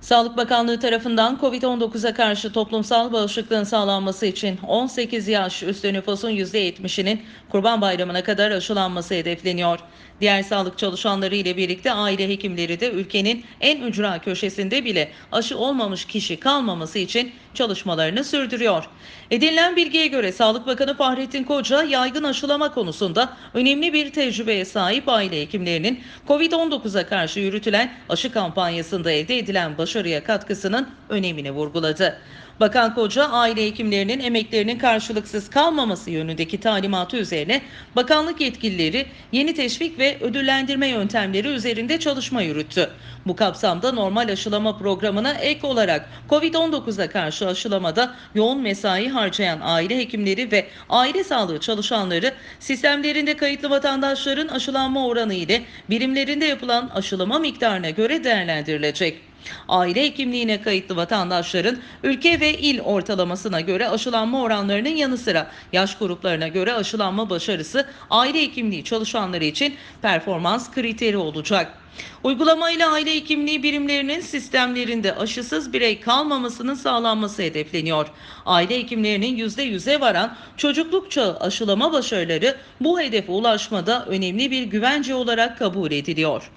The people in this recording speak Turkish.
Sağlık Bakanlığı tarafından COVID-19'a karşı toplumsal bağışıklığın sağlanması için 18 yaş üstü nüfusun %70'inin Kurban Bayramı'na kadar aşılanması hedefleniyor. Diğer sağlık çalışanları ile birlikte aile hekimleri de ülkenin en ücra köşesinde bile aşı olmamış kişi kalmaması için çalışmalarını sürdürüyor. Edinilen bilgiye göre Sağlık Bakanı Fahrettin Koca yaygın aşılama konusunda önemli bir tecrübeye sahip aile hekimlerinin COVID-19'a karşı yürütülen aşı kampanyasında elde edilen başarıya katkısının önemini vurguladı. Bakan Koca aile hekimlerinin emeklerinin karşılıksız kalmaması yönündeki talimatı üzerine bakanlık yetkilileri yeni teşvik ve ödüllendirme yöntemleri üzerinde çalışma yürüttü. Bu kapsamda normal aşılama programına ek olarak COVID-19'a karşı aşılamada yoğun mesai harcayan aile hekimleri ve aile sağlığı çalışanları sistemlerinde kayıtlı vatandaşların aşılanma oranı ile birimlerinde yapılan aşılama miktarına göre değerlendirilecek. Aile hekimliğine kayıtlı vatandaşların ülke ve il ortalamasına göre aşılanma oranlarının yanı sıra yaş gruplarına göre aşılanma başarısı aile hekimliği çalışanları için performans kriteri olacak. Uygulamayla aile hekimliği birimlerinin sistemlerinde aşısız birey kalmamasının sağlanması hedefleniyor. Aile hekimlerinin %100'e varan çocukluk çağı aşılama başarıları bu hedefe ulaşmada önemli bir güvence olarak kabul ediliyor.